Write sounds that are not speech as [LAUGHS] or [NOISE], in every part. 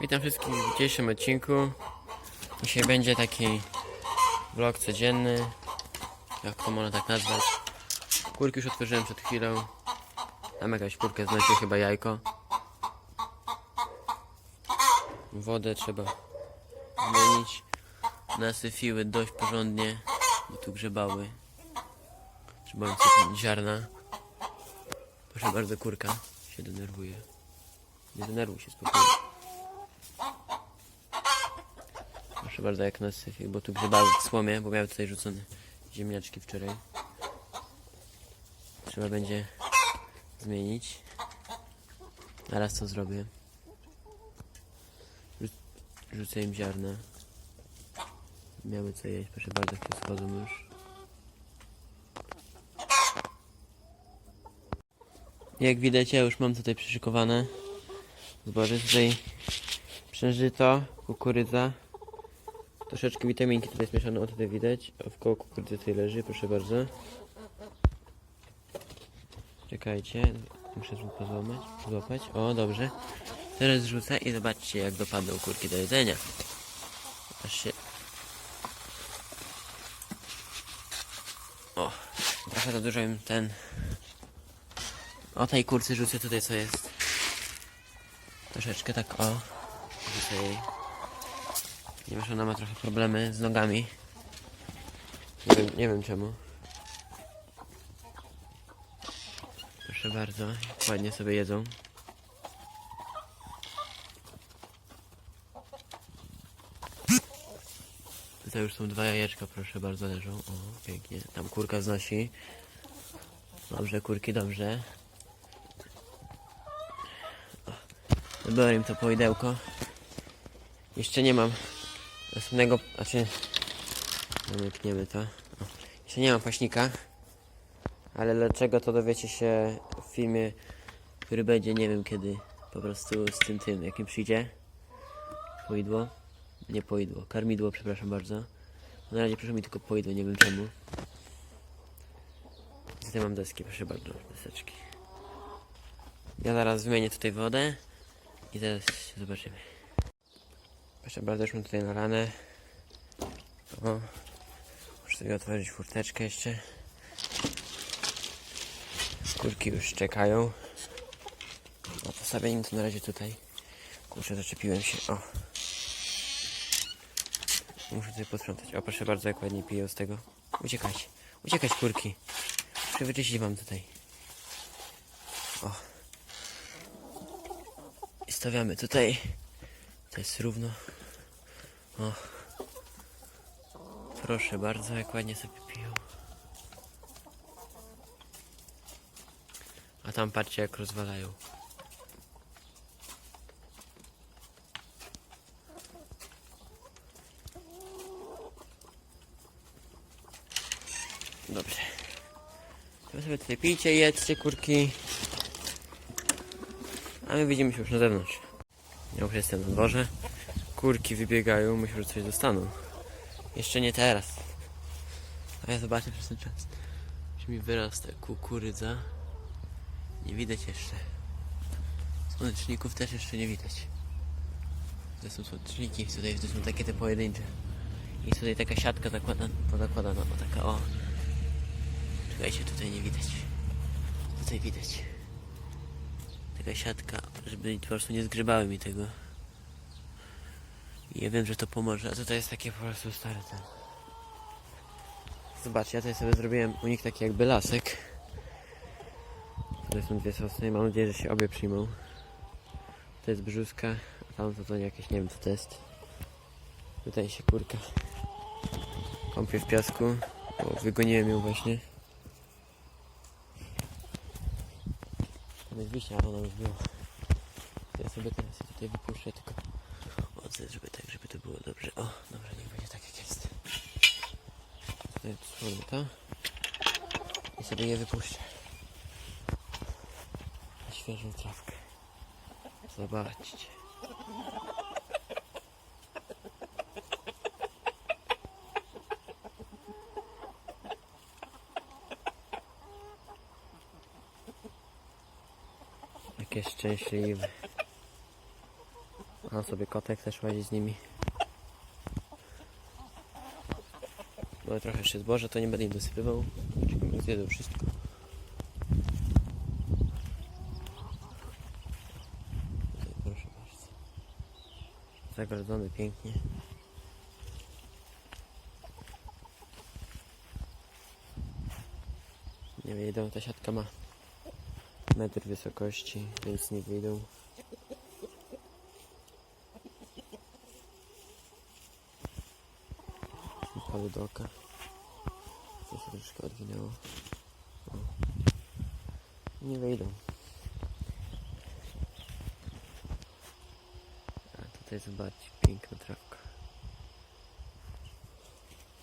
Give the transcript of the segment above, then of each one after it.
Witam wszystkich w dzisiejszym odcinku. Dzisiaj będzie taki vlog codzienny, jak to można tak nazwać. Kurki już otworzyłem przed chwilą. Tam jakaś kurka znosi chyba jajko. Wodę trzeba zmienić. Nasyfiły dość porządnie, bo tu grzebały. Trzeba ziarna. Proszę bardzo, kurka się denerwuje. Nie denerwuj się spokojnie. Proszę bardzo, jak na syfie, bo tu grzebały w słomie, bo miały tutaj rzucone ziemniaczki wczoraj. Trzeba będzie zmienić. Zaraz to zrobię. Rzu- Rzucę im ziarna. Miały co jeść, proszę bardzo, się schodzą już. Jak widać, ja już mam tutaj przyszykowane zboże. Tutaj przężyto, kukurydza, troszeczkę witaminki tutaj zmieszane, o tutaj widać. W koło kukurydzy tutaj leży, proszę bardzo. Czekajcie, muszę zł- złamać, złapać. O, dobrze. Teraz rzucę i zobaczcie, jak dopadną kurki do jedzenia. Aż się... O, trochę za dużo im ten... O tej kurce rzucę tutaj, co jest. Troszeczkę tak, o. Rzucę jej. Ponieważ ona ma trochę problemy z nogami. Nie wiem, nie wiem czemu. Proszę bardzo, ładnie sobie jedzą. Tutaj już są dwa jajeczka, proszę bardzo, leżą. O, pięknie. Tam kurka znosi. Dobrze, kurki, dobrze. Im to poidełko. Jeszcze nie mam następnego, znaczy, zamykniemy to. O, jeszcze nie mam paśnika, ale dlaczego to dowiecie się w filmie, który będzie, nie wiem kiedy, po prostu z tym tym, jakim przyjdzie. Poidło, nie poidło, karmidło, przepraszam bardzo. Na razie proszę mi tylko poidło, nie wiem czemu. Tutaj mam deski, proszę bardzo, deseczki. Ja zaraz wymienię tutaj wodę i się zobaczymy. Proszę bardzo, tutaj nalane. O, muszę sobie otworzyć furteczkę jeszcze. Kurki już czekają. O, postawię im to na razie tutaj. Kurczę, zaczepiłem się. O. Muszę tutaj posprzątać. O, proszę bardzo, jak ładnie piją z tego. Uciekać. Uciekać, kurki. Muszę wyczyścić wam tutaj. O. I stawiamy tutaj. To jest równo. O. Proszę bardzo, jak ładnie sobie piją. A tam patrzcie, jak rozwalają. Dobrze. Wy sobie tutaj pijcie, jedzcie kurki. A my widzimy się już na zewnątrz. Ja już jestem na dworze. Kurki wybiegają, myślę, że coś dostaną. Jeszcze nie teraz. A ja zobaczę przez ten czas. Czy mi wyrasta kukurydza. Nie widać jeszcze. Słoneczników też jeszcze nie widać. To są słoneczniki, tutaj to są takie te pojedyncze. I tutaj taka siatka zakłada, pozakładana, o taka o. Czekajcie, tutaj nie widać. Tutaj widać. Taka siatka, żeby po prostu nie zgrzebały mi tego. I ja wiem, że to pomoże, a tutaj jest takie po prostu stare ten. Zobaczcie, ja tutaj sobie zrobiłem u nich taki jakby lasek. Tutaj są dwie sosny, mam nadzieję, że się obie przyjmą. To jest brzuska, a tam to, to jakieś, nie wiem co to jest. Tutaj się kurka kąpie w piasku, bo wygoniłem ją właśnie. Tam jest wiśnia, ale ona już była. To ja sobie teraz tutaj wypuszczę, tylko Odzę, żeby tak, było dobrze. O, dobra, niech będzie tak jak jest. Tutaj odsłonię to. I sobie je wypuszczę. Na świeżą trawkę. Zobaczcie. Jakie szczęśliwe. Mam sobie kotek, też łazi z nimi. No trochę jeszcze zboże, to nie będę im dosypywał. Zjedzą wszystko. Tutaj, proszę bardzo. Zagrodzony pięknie. Nie wyjdą, ta siatka ma metr wysokości, więc nie wyjdą. Palu do oka. To się troszkę odwinęło. Nie wyjdą. A tutaj zobaczcie, piękna trawka.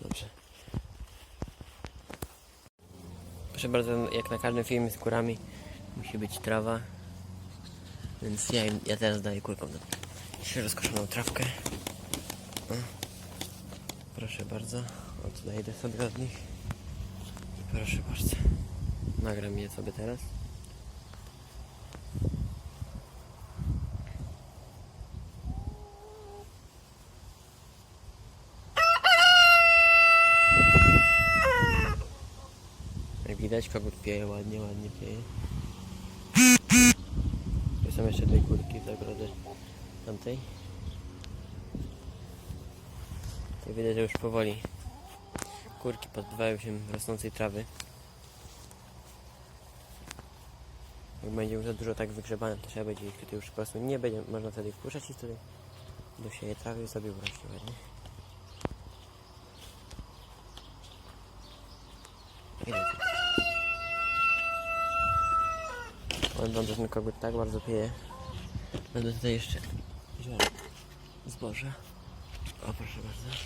Dobrze. Proszę bardzo, jak na każdym filmie z kurami musi być trawa. Więc ja, ja teraz daję kurkom świeżo skoszoną trawkę. O. Proszę bardzo. O, tu najdę sobie od nich. Proszę bardzo. Nagram je sobie teraz. Jak widać, kogut pieje ładnie, ładnie pieje. Tu są jeszcze dwie kurki w zagrodzie tamtej. Tu widać, że już powoli kurki pozbywają się rosnącej trawy. Jak będzie już za dużo tak wygrzebane, to trzeba będzie ich tutaj już po prostu nie będzie można wtedy wpuszczać i wtedy dosieje trawy i sobie urośnie ładnie. On tam ten kogut tak bardzo pieje. Będę tutaj jeszcze zboże. O proszę bardzo.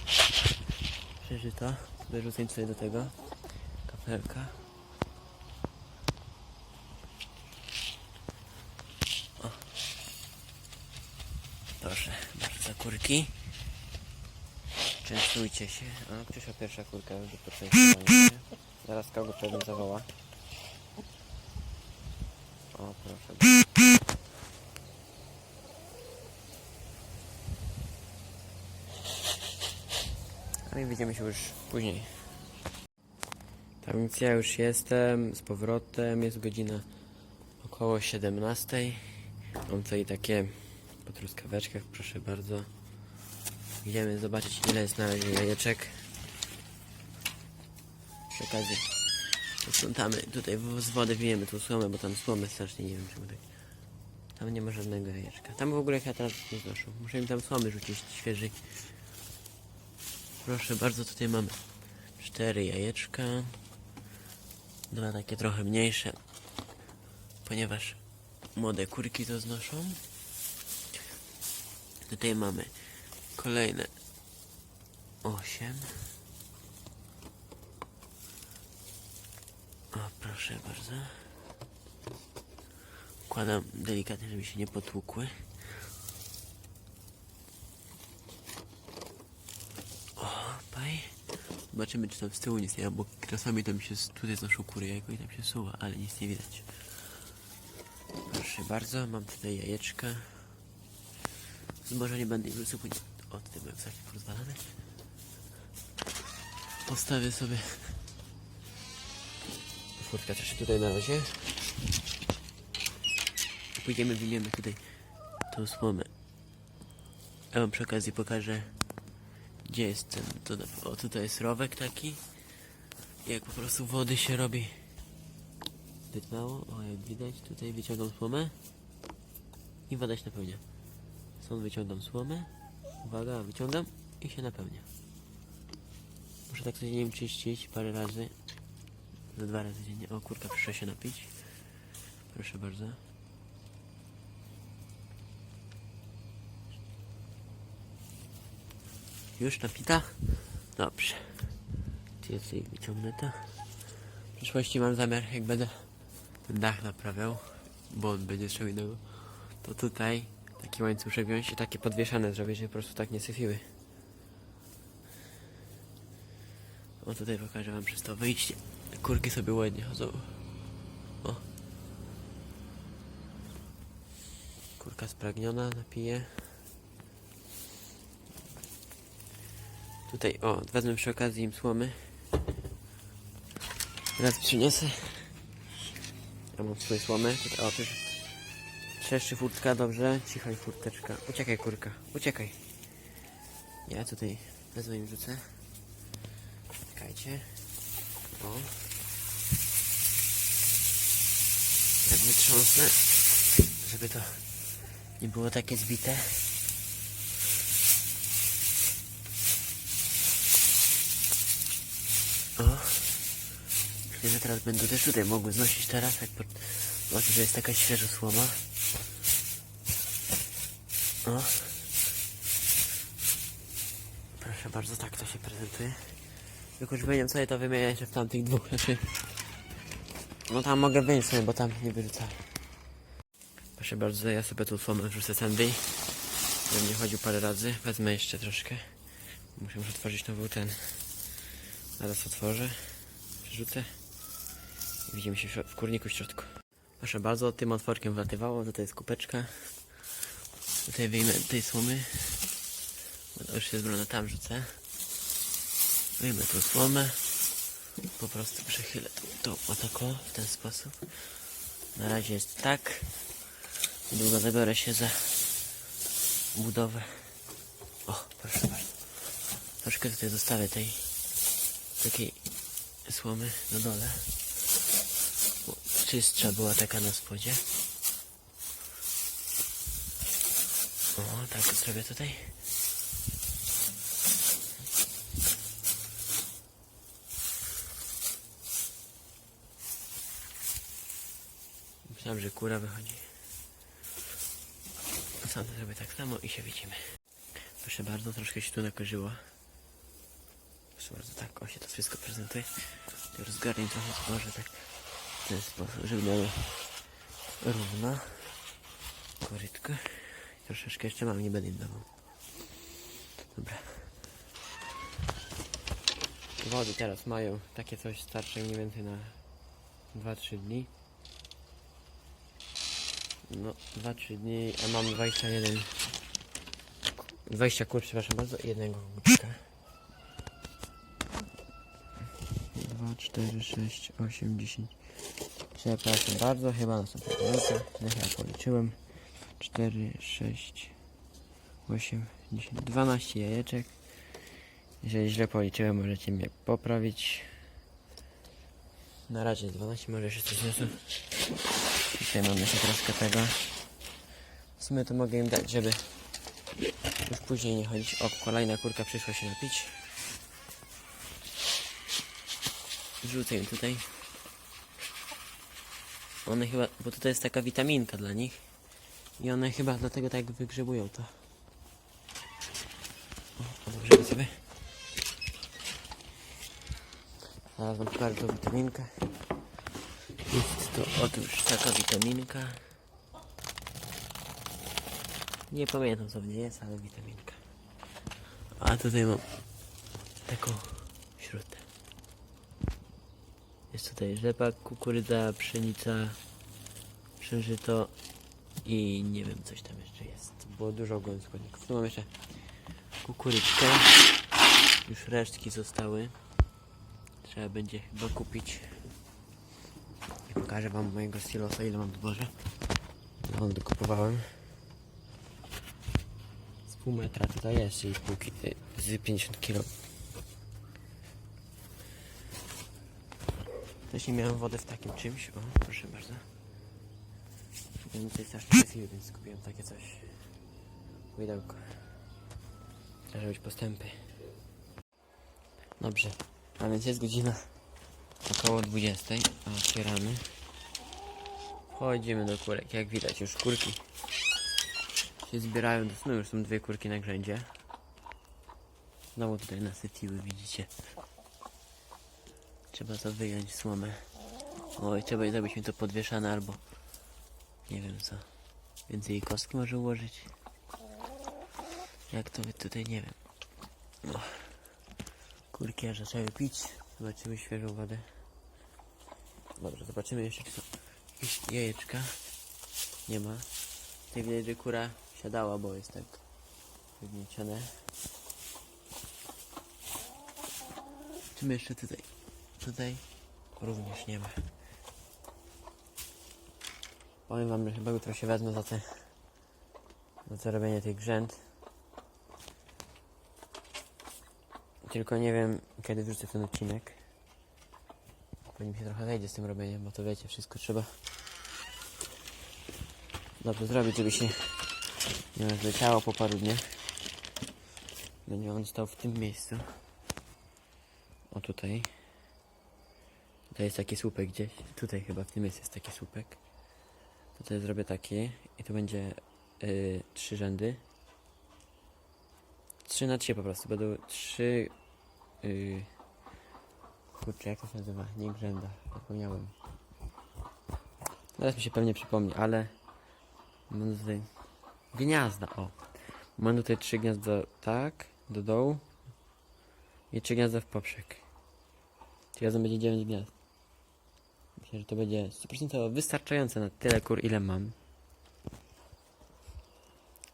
Przeżyto. Wyrzucę sobie do tego kafelka. O. Proszę bardzo kurki. Częstujcie się. A przyszła pierwsza kurka już do poczęstowania się. Zaraz kogo pewnie zawoła. O proszę bardzo. I widzimy się już później. Tak więc ja już jestem z powrotem. Jest godzina około 17. Mam tutaj takie po truskaweczkach, proszę bardzo. Idziemy zobaczyć ile jest na razie jajeczek. Przy okazji posprzątamy tutaj z wody wyjemy tą słomę, bo tam słomy strasznie nie wiem czemu tak. Tam nie ma żadnego jajeczka. Tam w ogóle ja teraz nie znoszę. Muszę im tam słomy rzucić świeżej. Proszę bardzo, tutaj mamy cztery jajeczka. Dwa takie trochę mniejsze, ponieważ młode kurki to znoszą. Tutaj mamy kolejne osiem. O, proszę bardzo. Kładam delikatnie, żeby się nie potłukły. Paj. Zobaczymy, czy tam z tyłu nic nie ma, bo czasami tam się, tutaj znoszą kury jajko i tam się suwa, ale nic nie widać. Proszę bardzo, mam tutaj jajeczka. Zboża nie będę im wysypać. O, tutaj byłem takie porozwalane. Postawię sobie furtka też tutaj na razie. Pójdziemy, wyjmiemy tutaj tą słomę. Ja wam przy okazji pokażę gdzie jest ten, o tutaj jest rowek taki. Jak po prostu wody się robi zbyt mało, o jak widać, tutaj wyciągam słomę i woda się napełnia. Stąd wyciągam słomę, uwaga, wyciągam i się napełnia. Muszę tak codziennie czyścić parę razy, za dwa razy dziennie. O kurka, przyszła się napić. Proszę bardzo. Już napita? Dobrze. Czy ja sobie wyciągnę to? W przyszłości mam zamiar, jak będę ten dach naprawiał, bo on będzie czego innego, to tutaj taki łańcuszek wziąć i takie podwieszane zrobić, żeby po prostu tak nie syfiły. O tutaj pokażę wam przez to wyjście. Kurki sobie ładnie chodzą. O. Kurka spragniona, napije. Tutaj, o, wezmę przy okazji im słomy. Raz przyniosę. Ja mam swoje słomy. Tutaj, o, też. Trzeszczy furtka, dobrze. Cichaj furteczka. Uciekaj kurka, uciekaj. Ja tutaj wezmę im rzucę. Czekajcie. O. Tak wytrząsnę, żeby to nie było takie zbite. Myślę, że teraz będę też tutaj mogły znosić teraz, jak po... Zobaczę, że jest taka świeża słoma. O. Proszę bardzo, tak to się prezentuje. Tylko już będziemy sobie to wymieniać w tamtych dwóch, znaczy... No tam mogę wyjąć sobie, bo tam nie wyrzucałem. Proszę bardzo, ja sobie tu słomę wrzucę tędy. Nie chodził parę razy. Wezmę jeszcze troszkę. Muszę już otworzyć nowy ten. Zaraz otworzę. Przerzucę. Widzimy się w kurniku w środku. Proszę bardzo, tym otworkiem wlatywało. Tutaj jest kubeczka. Tutaj wyjmę tej słomy. Bo to już się zbrana tam rzucę. Wyjmę tą słomę. Po prostu przechylę to, to otako w ten sposób. Na razie jest tak. Niedługo zabiorę się za budowę. O, proszę bardzo. Troszkę tutaj zostawię tej takiej słomy na dole. Czystsza była taka na spodzie. O, tak zrobię tutaj. Myślałem, że kura wychodzi. Sam to zrobię tak samo i się widzimy. Proszę bardzo, troszkę się tu nakorzyło. Proszę bardzo, tak, o się to wszystko prezentuje. Rozgarnię trochę może tak ten sposób, żeby miało równo. Korytko. I troszeczkę jeszcze mam, nie będę im dawał. Dobra. Wody teraz mają takie coś starsze mniej więcej na 2-3 dni. No, 2-3 dni, a mam 21 20 kur, przepraszam bardzo, jednego guczka. 2, 4, 6, 8, 10. Przepraszam bardzo, chyba następna minuta. No chyba policzyłem. 4, 6, 8, 10, 12 jajeczek. Jeżeli źle policzyłem, możecie mnie poprawić. Na razie jest 12, może jeszcze coś niosę. Tutaj mamy jeszcze troszkę tego. W sumie to mogę im dać, żeby już później nie chodzić. O, kolejna kurka przyszła się napić. Wrzucę ją tutaj. One chyba, bo tutaj jest taka witaminka dla nich. I one chyba dlatego tak wygrzebują to. O, odgrzebę sobie. Zaraz wam pokażę tą witaminkę. Jest to otóż taka witaminka. Nie pamiętam co w niej jest, ale witaminka. A tutaj mam taką. Jest tutaj rzepak, kukurydza, pszenica, przężyto i nie wiem coś tam jeszcze jest. Było dużo ogólnych składników. Tu mam jeszcze kukurydkę. Już resztki zostały. Trzeba będzie chyba kupić. I pokażę wam mojego silosa, ile mam dworze. Ile on dokupowałem. Z pół metra tutaj jest i pół ki- y, z 50 kg. Wcześniej miałem wodę w takim czymś. O, proszę bardzo. Więcej strasznie siły, więc kupiłem takie coś. Pudełko. Trzeba robić postępy. Dobrze. A więc jest godzina około 20. A otwieramy. Wchodzimy do kurek. Jak widać już kurki się zbierają do snu. Już są dwie kurki na grzędzie. Znowu tutaj nasyciły, widzicie. Trzeba to wyjąć słomę. Oj, trzeba zrobić mi to podwieszane albo nie wiem co. Więcej kostki może ułożyć. Jak to wy tutaj nie wiem. Kurki aż zaczęły pić. Zobaczymy świeżą wodę. Dobrze, zobaczymy jeszcze czy jakieś jajeczka. Nie ma. Tutaj widać, że kura siadała, bo jest tak wygniecione. Zobaczymy jeszcze tutaj. Tutaj również nie ma. Powiem wam, że chyba jutro się wezmę za te za robienie tych grzęd. Tylko nie wiem kiedy wrzucę ten odcinek. Bo mi się trochę zejdzie z tym robieniem, bo to wiecie, wszystko trzeba dobrze zrobić, żeby się nie rozleciało po paru dniach. Będzie on stał w tym miejscu. O tutaj. Tutaj jest taki słupek gdzieś. Tutaj chyba w tym jest taki słupek. Tutaj zrobię taki i tu będzie y, trzy rzędy. Trzy na trzy po prostu. Będą trzy. Yy, kurczę, jak to się nazywa? Nie grzęda. Zapomniałem. Teraz mi się pewnie przypomni, ale. Mam tutaj. Gniazda, o. Mam tutaj trzy gniazda tak, do dołu. I trzy gniazda w poprzek. Czyli razem będzie 9 gniazd. Myślę, że to będzie 100% wystarczające na tyle kur, ile mam.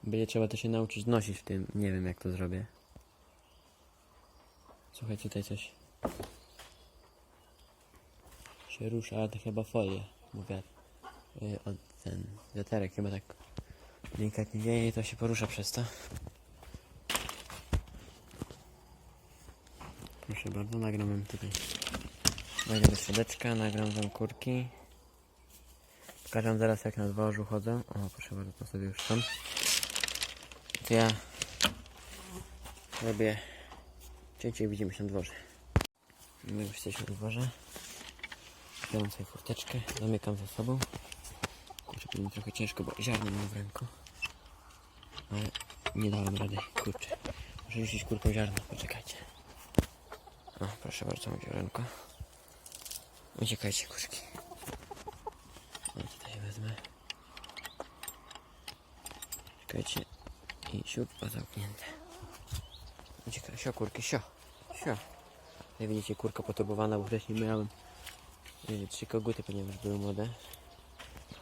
Będzie trzeba to się nauczyć nosić w tym. Nie wiem jak to zrobię. Słuchaj, tutaj coś się rusza, ale to chyba folie. Mówię, yy, od ten wiaterek chyba tak delikatnie wieje i to się porusza przez to. Proszę bardzo, nagram wam tutaj. Wejdę do środeczka, nagram wam kurki. Pokażę zaraz jak na dworzu chodzę. O, proszę bardzo, to sobie już tam. To ja robię cięcie i widzimy się na dworze. My już jesteśmy na dworze. Biorę sobie furteczkę, zamykam za sobą. Kurczę, będzie trochę ciężko, bo ziarno mam w ręku. Ale nie dałem rady, kurczę. Muszę rzucić kurką ziarno, poczekajcie. O, proszę bardzo, mam ziarenko. Uciekajcie, kurki. No tutaj wezmę. Czekajcie. I siódma zamknięte. Uciekaj, sio kurki, sio. Sio. Tutaj widzicie kurka poturbowana, bo wcześniej miałem yy, trzy koguty, ponieważ były młode.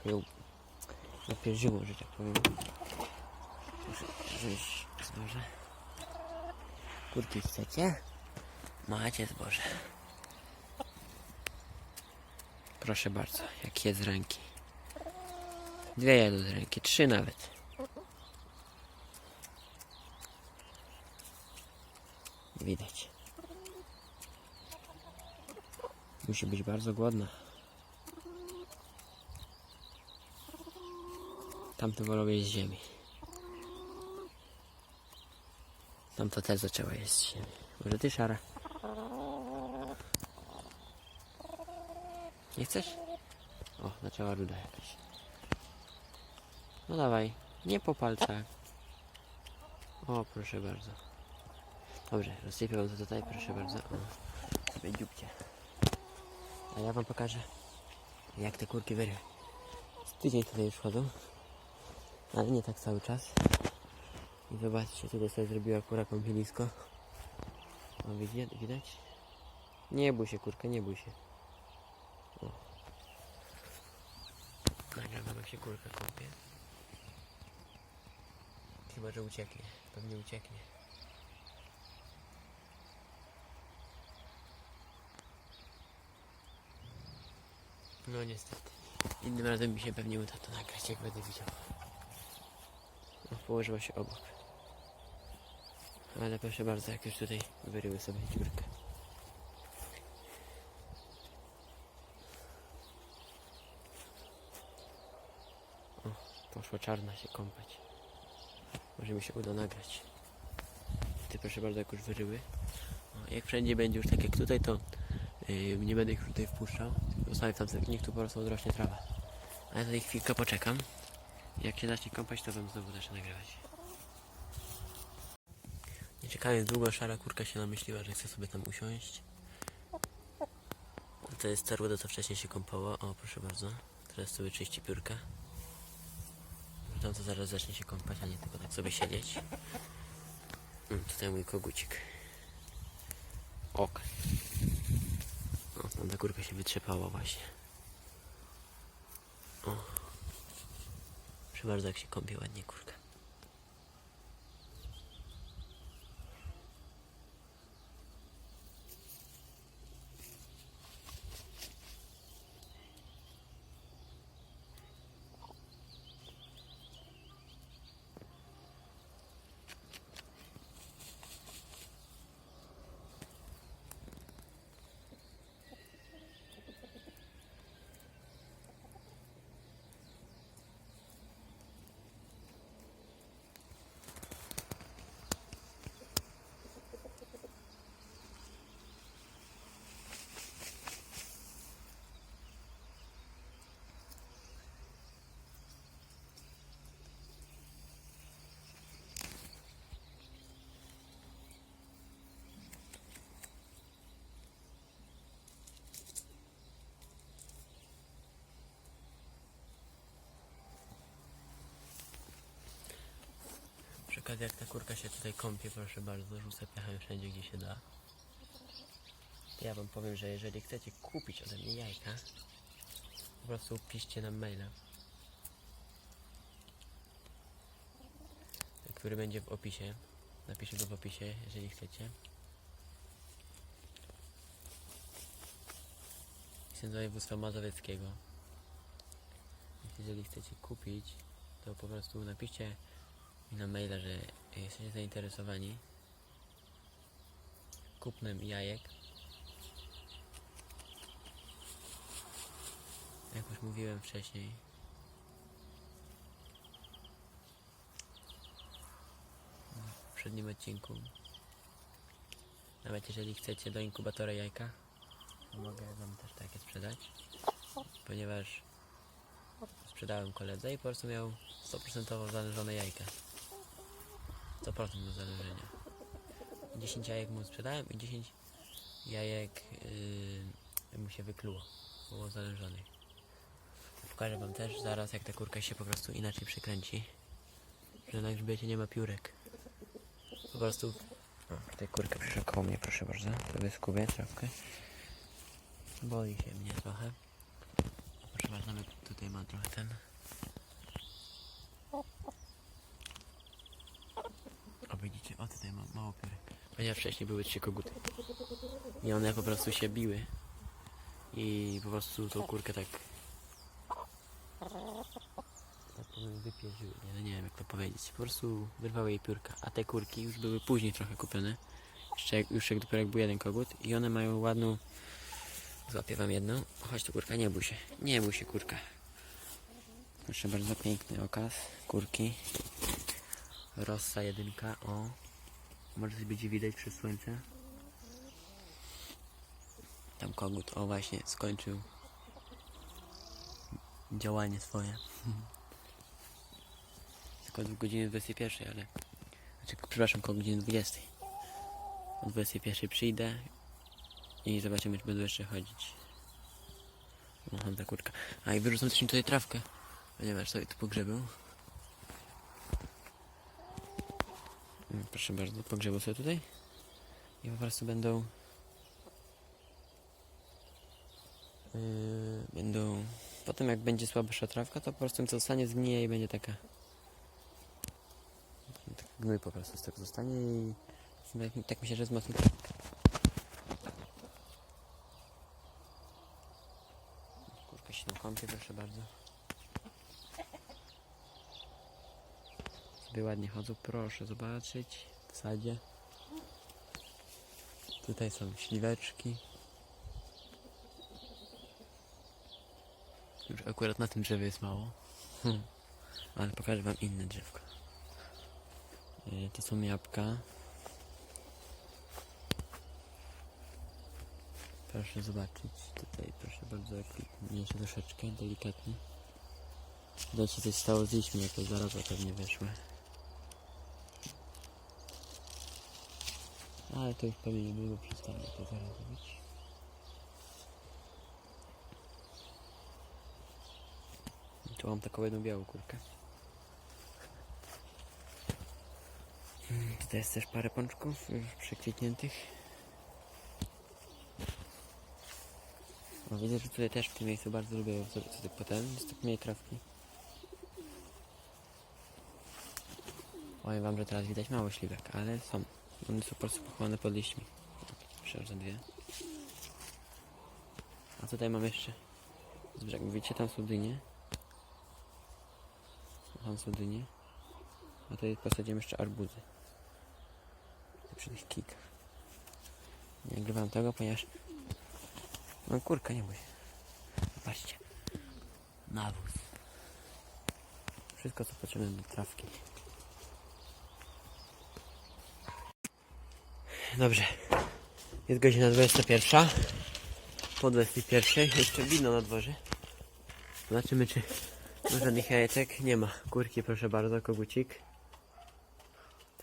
Ją napierzyło, że tak powiem. Wziąć zboże. Kurki chcecie? Macie zboże. Proszę bardzo, jak z ręki. Dwie jadą z ręki, trzy nawet. Widać. Musi być bardzo głodna. Tamto wolą jeść z ziemi. Tamto też zaczęła jeść z ziemi. Może ty, Szara? Nie chcesz? O, zaczęła ruda jakaś. No dawaj, nie po palcach. O, proszę bardzo. Dobrze, rozsypię wam to tutaj, proszę bardzo. O, sobie. A ja wam pokażę, jak te kurki wyrwy. Z tydzień tutaj już chodzą, ale nie tak cały czas. I zobaczcie, tutaj sobie zrobiła kura kąpielisko. O, widać? Nie bój się, kurka, nie bój się. O. Kurka kąpie. Chyba, że ucieknie. Pewnie ucieknie. No niestety. Innym razem mi się pewnie uda to nagrać, jak będę widział. No, położyła się obok. Ale proszę bardzo, jak już tutaj wyryły sobie dziurkę. Czarna się kąpać. Może mi się uda nagrać. Ty proszę bardzo, jak już wyryły. O, jak wszędzie będzie już tak jak tutaj, to yy, nie będę ich tutaj wpuszczał. Zostawię tam sobie, niech tu po prostu odrośnie trawa. A ja tutaj chwilkę poczekam. Jak się zacznie kąpać, to bym znowu zacznę nagrywać. Nie czekając długo, szara kurka się namyśliła, że chce sobie tam usiąść. To jest ta ruda, co wcześniej się kąpała. O, proszę bardzo. Teraz sobie czyści piórka. To zaraz zacznie się kąpać, a nie tylko tak sobie siedzieć. Mm, Tutaj mój kogucik. Ok. O, tam ta kurka się wytrzepała właśnie. O. Proszę bardzo, jak się kąpie ładnie kurka. Przykład jak ta kurka się tutaj kąpie, proszę bardzo, rzucę piachem wszędzie gdzie się da. Ja wam powiem, że jeżeli chcecie kupić ode mnie jajka, po prostu piszcie nam maila. Który będzie w opisie. Napiszę go w opisie, jeżeli chcecie. Jestem z województwa mazowieckiego. Więc Jeżeli chcecie kupić, to po prostu napiszcie mi na maila, że jesteście zainteresowani kupnem jajek. Jak już mówiłem wcześniej. W poprzednim odcinku. Nawet jeżeli chcecie do inkubatora jajka, to mogę wam też takie sprzedać. Ponieważ sprzedałem koledze i po prostu miał 100% zależone jajka. 100% do zależenia. 10 jajek mu sprzedałem i 10 jajek yy, mu się wykluło. Było zależonych. Pokażę wam też zaraz jak ta kurka się po prostu inaczej przykręci. Że na grzbiecie nie ma piórek. Po prostu... O, tutaj kurka przyszła koło mnie, proszę bardzo. Sobie skubię trochę. Boi się mnie trochę. Proszę bardzo, nawet tutaj ma trochę ten... O widzicie, o tutaj ma mało Ponieważ wcześniej były trzy koguty. I one po prostu się biły. I po prostu tą kurkę tak... Tak powiem, wypierdziły. Nie, no nie wiem jak to powiedzieć. Po prostu wyrwały jej piórka. A te kurki już były później trochę kupione. Jeszcze jak, już jak dopiero jak był jeden kogut. I one mają ładną... Złapię wam jedną. Chodź tu kurka, nie bój się. Nie bój się kurka. Proszę bardzo, piękny okaz. Kurki. Rossa jedynka, o. Może coś będzie widać przez słońce. Tam kogut, o właśnie, skończył działanie swoje. [LAUGHS] Tylko do godziny 21, ale... Znaczy, przepraszam, koło godziny 20. O 21 przyjdę i zobaczymy, czy będę jeszcze chodzić. Mam ta kurka. A i wyrzucam też im tutaj trawkę, ponieważ sobie tu pogrzebił. Proszę bardzo, pogrzebał sobie tutaj. I po prostu będą... Yy, będą... Potem jak będzie słabsza trawka, to po prostu co zostanie zgnije i będzie taka... Taki gnój po prostu z tego zostanie i... Tak, tak myślę, że wzmocni Kurka się na kąpie, proszę bardzo. Sobie ładnie chodzą, proszę zobaczyć w sadzie. Tutaj są śliweczki. Już akurat na tym drzewie jest mało. Hmm. Ale pokażę wam inne drzewko. Yy, To są jabłka. Proszę zobaczyć. Tutaj proszę bardzo jak mniejsze troszeczkę, delikatnie. Widać się coś stało z liśćmi, jakaś zaraza pewnie wyszła. Ale to już pewnie niedługo przestanie to zaraz robić. I Tu mam taką jedną białą kurkę. Mm, Tutaj jest też parę pączków już przekwitniętych. No, widzę, że tutaj też w tym miejscu bardzo lubię sobie potem. Jest tak mniej trawki. Powiem wam, że teraz widać mało śliwek, ale są. One są po prostu pochowane pod liśćmi. Za dwie. A tutaj mam jeszcze z brzegu. Widzicie, tam są dynie. Tam są dynie. A tutaj posadziłem jeszcze arbuzy. Przy tych kikach. Nie nagrywam tego, ponieważ no kurka, nie bój. Zobaczcie. Nawóz. Wszystko co potrzebne do trawki. Dobrze. Jest godzina 21. Po 21. Jeszcze widno na dworze. Zobaczymy czy żadnych jajeczek. Nie ma. Kurki proszę bardzo, kogucik.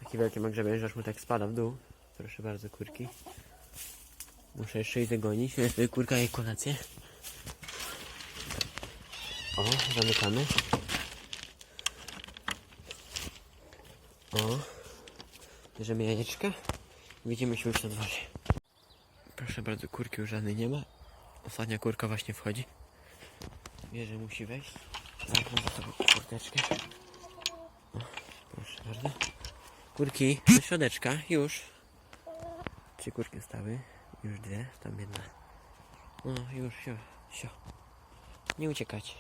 Taki wielki ma grzebień, że aż mu tak spada w dół. Proszę bardzo, kurki. Muszę jeszcze jej dogonić. Jeszcze kurka jej kolację. O, zamykamy. O, bierzemy jajeczka. Widzimy się już na dworze. Proszę bardzo, kurki już żadnej nie ma. Ostatnia kurka właśnie wchodzi. Wie, że musi wejść. Mam za sobą kurteczkę. Proszę bardzo. Kurki, do środeczka, już. Trzy kurki stały. Już dwie, tam jedna. No, już, sio, sio. Nie uciekać.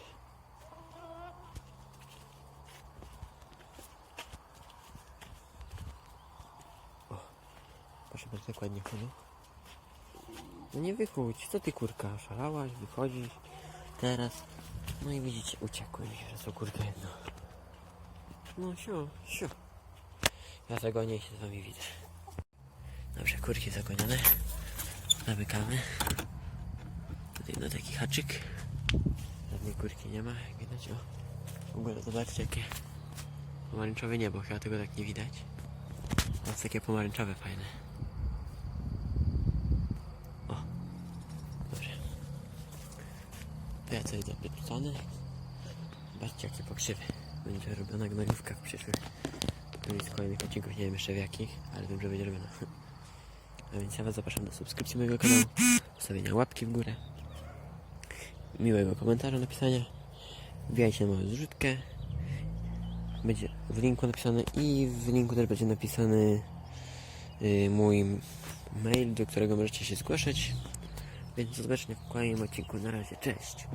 Proszę bardzo, dokładnie chodzą. No nie wychódź, co ty kurka, szalałaś, wychodzisz, teraz. No i widzicie, uciekły mi, są kurka jedno. No sio, sio. Ja zagonię i się z wami widzę. Dobrze, kurki zagonione. Zamykamy. Tutaj na taki haczyk. Żadnej kurki nie ma, jak widać. O. W ogóle zobaczcie jakie pomarańczowe niebo, chyba tego tak nie widać. Jest takie pomarańczowe fajne. O. Dobrze. Coś zapytany. Zobaczcie jakie pokrzywy. Będzie robiona gnojówka w przyszłych z kolejnych odcinków, nie wiem jeszcze w jakich, ale wiem, że będzie robiona. A więc ja was zapraszam do subskrypcji mojego kanału, zostawienia łapki w górę, miłego komentarza napisania, wbijajcie na moją zrzutkę, będzie w linku napisane i w linku też będzie napisany y, mój mail, do którego możecie się zgłaszać. Więc do zobaczenia w kolejnym odcinku. Na razie, cześć!